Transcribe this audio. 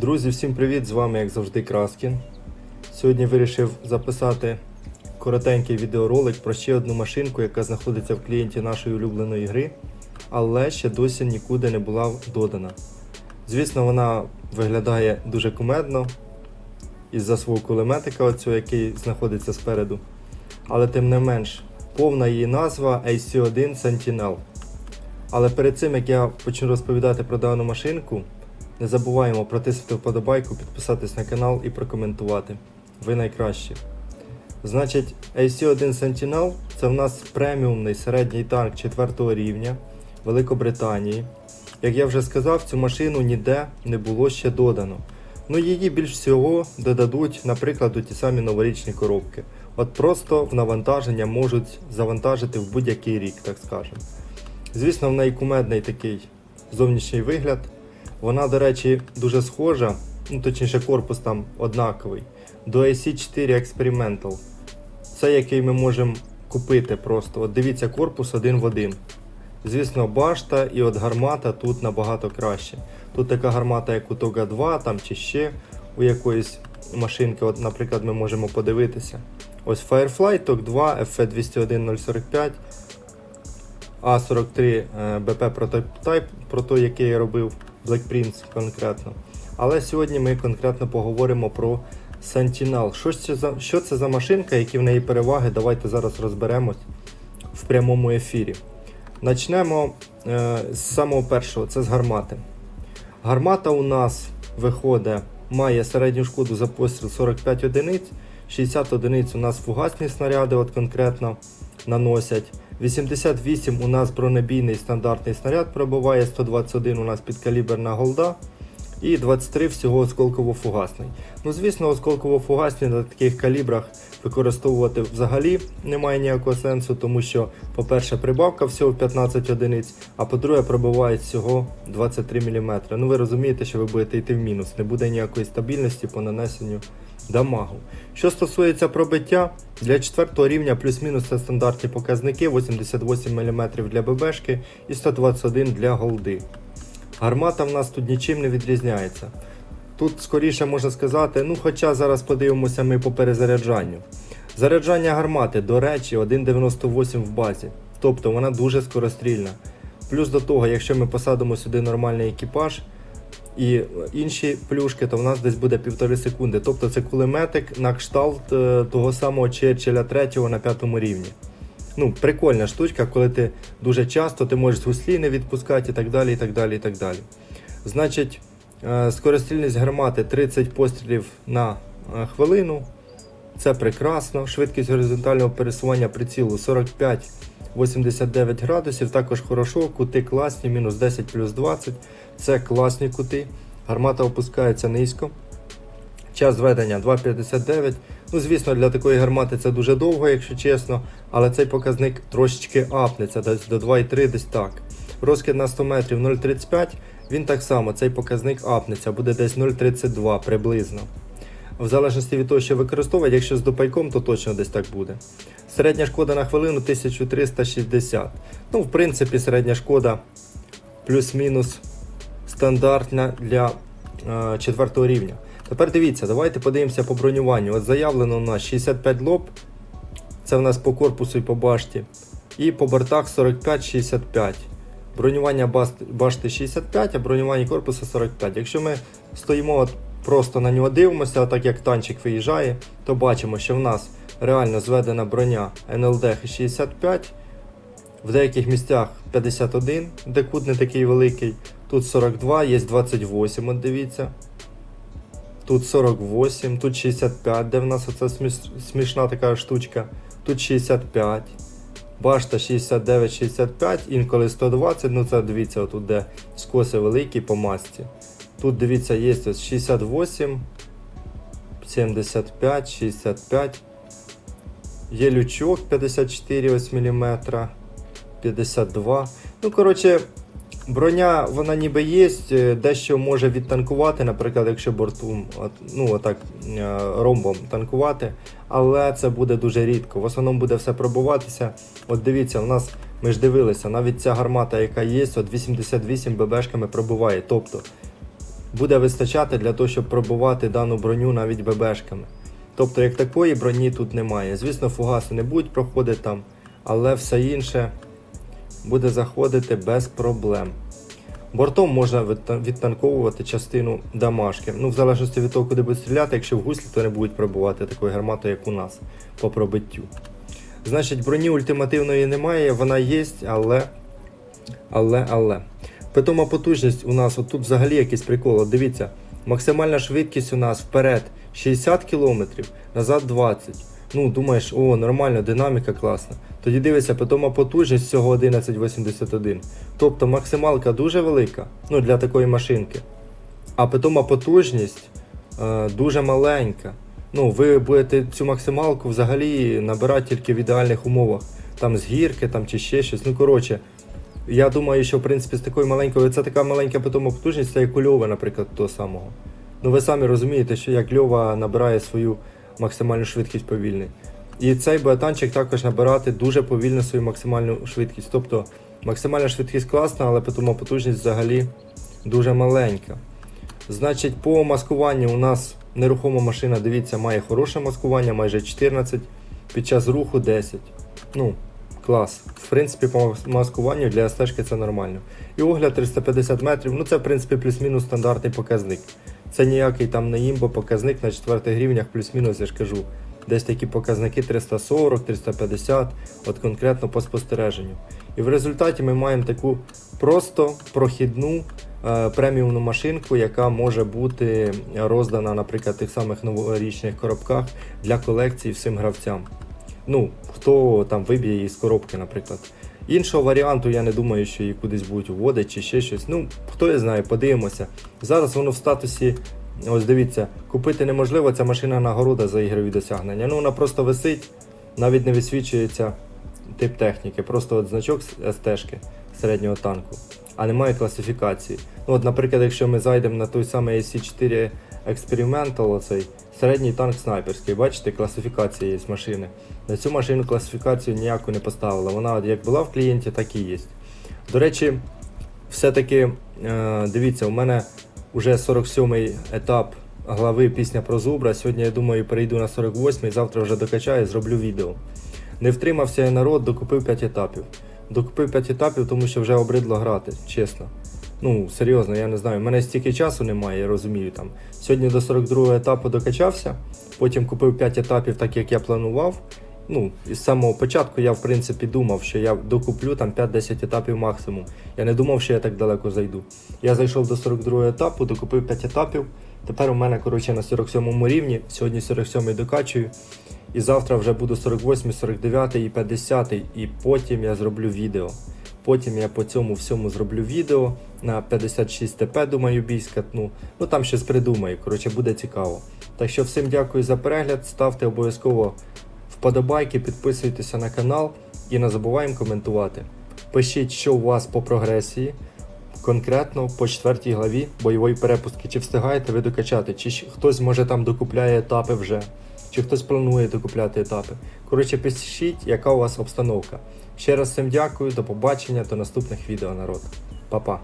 Друзі, всім привіт! З вами, як завжди, Краскін. Сьогодні вирішив записати коротенький відеоролик про ще одну машинку, яка знаходиться в клієнті нашої улюбленої гри, але ще досі нікуди не була додана. Звісно, вона виглядає дуже кумедно із-за свого кулеметика, оцього, який знаходиться спереду. Але тим не менш, повна її назва AC1 Sentinel. Але перед цим як я почну розповідати про дану машинку, не забуваємо протиснути вподобайку, підписатись на канал і прокоментувати. Ви найкращі. Значить, AC1 Sentinel це в нас преміумний середній танк 4 рівня Великобританії. Як я вже сказав, цю машину ніде не було ще додано. Ну її більш всього додадуть, наприклад, у ті самі новорічні коробки. От просто в навантаження можуть завантажити в будь-який рік, так скажемо. Звісно, в неї кумедний такий зовнішній вигляд. Вона, до речі, дуже схожа, ну точніше, корпус там однаковий, до AC4 Experimental. Це який ми можемо купити просто. От дивіться, корпус один в один. Звісно, башта і от гармата тут набагато краще. Тут така гармата, як у Тога 2 там, чи ще у якоїсь машинки, от, наприклад, ми можемо подивитися. Ось Firefly TOG 2 FF201 А43 BP Prototype, про той, який я робив Black Prince конкретно. Але сьогодні ми конкретно поговоримо про Sentinel. Що це за, що це за машинка, які в неї переваги? Давайте зараз розберемось в прямому ефірі. Начнемо е, з самого першого, це з гармати. Гармата у нас виходить, має середню шкоду за постріл 45 одиниць, 60 одиниць у нас фугасні снаряди от конкретно наносять. 88 у нас бронебійний стандартний снаряд пробиває, 121 у нас підкаліберна голда. І 23 всього осколково-фугасний. Ну, звісно, осколково-фугасні на таких калібрах використовувати взагалі немає ніякого сенсу, тому що, по-перше, прибавка всього в 15 одиниць, а по-друге, пробивають всього 23 мм. Ну ви розумієте, що ви будете йти в мінус, не буде ніякої стабільності по нанесенню дамагу. Що стосується пробиття, для 4 рівня плюс-мінус це стандартні показники, 88 мм для ББшки і 121 для голди. Гармата в нас тут нічим не відрізняється. Тут скоріше можна сказати, ну хоча зараз подивимося ми по перезаряджанню. Заряджання гармати, до речі, 1,98 в базі. Тобто вона дуже скорострільна. Плюс до того, якщо ми посадимо сюди нормальний екіпаж і інші плюшки, то в нас десь буде півтори секунди. Тобто це кулеметик на кшталт е, того самого Черчилля 3 на 5 рівні. Ну, прикольна штучка, коли ти дуже часто ти можеш гуслі не відпускати і так далі. і так далі, і так далі. Значить, е, скорострільність гармати 30 пострілів на е, хвилину. Це прекрасно. Швидкість горизонтального пересування прицілу 45-89 градусів. Також хорошо, кути класні, мінус 10 плюс 20. Це класні кути. Гармата опускається низько. Час зведення 2,59. Ну, звісно, для такої гармати це дуже довго, якщо чесно, але цей показник трошечки апнеться, десь до 2,3 десь так. Розкид на 100 метрів 0,35, він так само, цей показник апнеться, буде десь 0,32 приблизно. В залежності від того, що використовувати, якщо з допайком, то точно десь так буде. Середня шкода на хвилину 1360. Ну, в принципі, середня шкода плюс-мінус стандартна для е, 4 рівня. Тепер дивіться, давайте подивимося по бронюванню. От заявлено у нас 65 лоб, це в нас по корпусу і по башті. І по бортах 45-65. Бронювання башти 65, а бронювання корпусу 45. Якщо ми стоїмо просто на нього дивимося, так як танчик виїжджає, то бачимо, що в нас реально зведена броня НЛД 65. В деяких місцях 51, де кут не такий великий. Тут 42, є 28, от дивіться. Тут 48, тут 65, де в нас оця смішна така штучка. Тут 65. Башта 69-65, інколи 120, ну це дивіться, отут де скоси великі по масці. Тут дивіться, є ось 68, 75, 65. Є лючок 54 ось мм, 52. Ну, коротше, Броня, вона ніби є, е, дещо може відтанкувати, наприклад, якщо бортом, ну отак е, ромбом танкувати, але це буде дуже рідко. В основному буде все пробуватися. От дивіться, у нас ми ж дивилися, навіть ця гармата, яка є, от 88 ББшками пробиває. Тобто буде вистачати для того, щоб пробувати дану броню навіть ББшками. Тобто, як такої броні тут немає. Звісно, фугаси не будуть проходити там, але все інше буде заходити без проблем. Бортом можна відтанковувати частину дамашки. Ну, в залежності від того, куди будуть стріляти, якщо в гуслі, то не будуть пробувати такою гарматою, як у нас, по пробиттю. Значить, броні ультимативної немає, вона є, але. Але, але. Питома потужність у нас, от тут взагалі якийсь прикол. От дивіться, максимальна швидкість у нас вперед 60 км, назад 20. Ну, думаєш, о, нормально, динаміка класна. Тоді дивишся, питома потужність всього 1181. Тобто максималка дуже велика, ну для такої машинки. А питома потужність е, дуже маленька. Ну, ви будете цю максималку взагалі набирати тільки в ідеальних умовах. Там з гірки там, чи ще щось. Ну, коротше, я думаю, що в принципі з такою маленькою, це така маленька питома потужність, це як у Льова, наприклад, того самого. Ну ви самі розумієте, що як Льова набирає свою максимальну швидкість повільний. І цей боєтанчик також набирати дуже повільно свою максимальну швидкість. Тобто максимальна швидкість класна, але питома потужність взагалі дуже маленька. Значить, по маскуванню у нас нерухома машина, дивіться, має хороше маскування, майже 14, під час руху 10. Ну, клас. В принципі, по маскуванню для стежки це нормально. І огляд 350 метрів, ну це в принципі плюс-мінус стандартний показник. Це ніякий там не імбо показник на четвертих рівнях, плюс-мінус, я ж кажу. Десь такі показники 340, 350, от конкретно по спостереженню. І в результаті ми маємо таку просто прохідну е, преміумну машинку, яка може бути роздана, наприклад, в тих самих новорічних коробках для колекції всім гравцям. Ну, хто там виб'є її з коробки, наприклад. Іншого варіанту я не думаю, що її кудись будуть вводити чи ще щось. Ну, хто я знає, подивимося. Зараз воно в статусі, ось дивіться, купити неможливо, ця машина нагорода за ігрові досягнення. Ну, вона просто висить, навіть не висвічується тип техніки, просто от значок СТ-шки середнього танку, а немає класифікації. Ну, от, наприклад, якщо ми зайдемо на той самий AC4 Experimental, оцей середній танк снайперський, бачите, класифікація є з машини. На цю машину класифікацію ніяку не поставила. Вона як була в клієнті, так і є. До речі, все-таки е, дивіться, у мене вже 47-й етап глави пісня про зубра. Сьогодні я думаю перейду на 48-й, завтра вже докачаю, і зроблю відео. Не втримався я народ, докупив 5 етапів. Докупив 5 етапів, тому що вже обридло грати, чесно. Ну, серйозно, я не знаю. У мене стільки часу немає, я розумію там. Сьогодні до 42 етапу докачався, потім купив 5 етапів, так як я планував. Ну, і з самого початку я в принципі думав, що я докуплю там 5-10 етапів максимум. Я не думав, що я так далеко зайду. Я зайшов до 42 етапу, докупив 5 етапів. Тепер у мене коротше на 47 рівні. Сьогодні 47 докачую. І завтра вже буду 48, 49 і 50. І потім я зроблю відео. Потім я по цьому всьому зроблю відео на 56 ТП, думаю, бій скатну. Ну там щось придумаю. Коротше, буде цікаво. Так що всім дякую за перегляд. Ставте обов'язково вподобайки, підписуйтеся на канал і не забуваємо коментувати. Пишіть, що у вас по прогресії, конкретно по четвертій главі бойової перепустки. Чи встигаєте ви докачати, чи хтось може там докупляє етапи вже, чи хтось планує докупляти етапи. Коротше, пишіть, яка у вас обстановка. Ще раз всім дякую, до побачення, до наступних відео, народ. Па-па.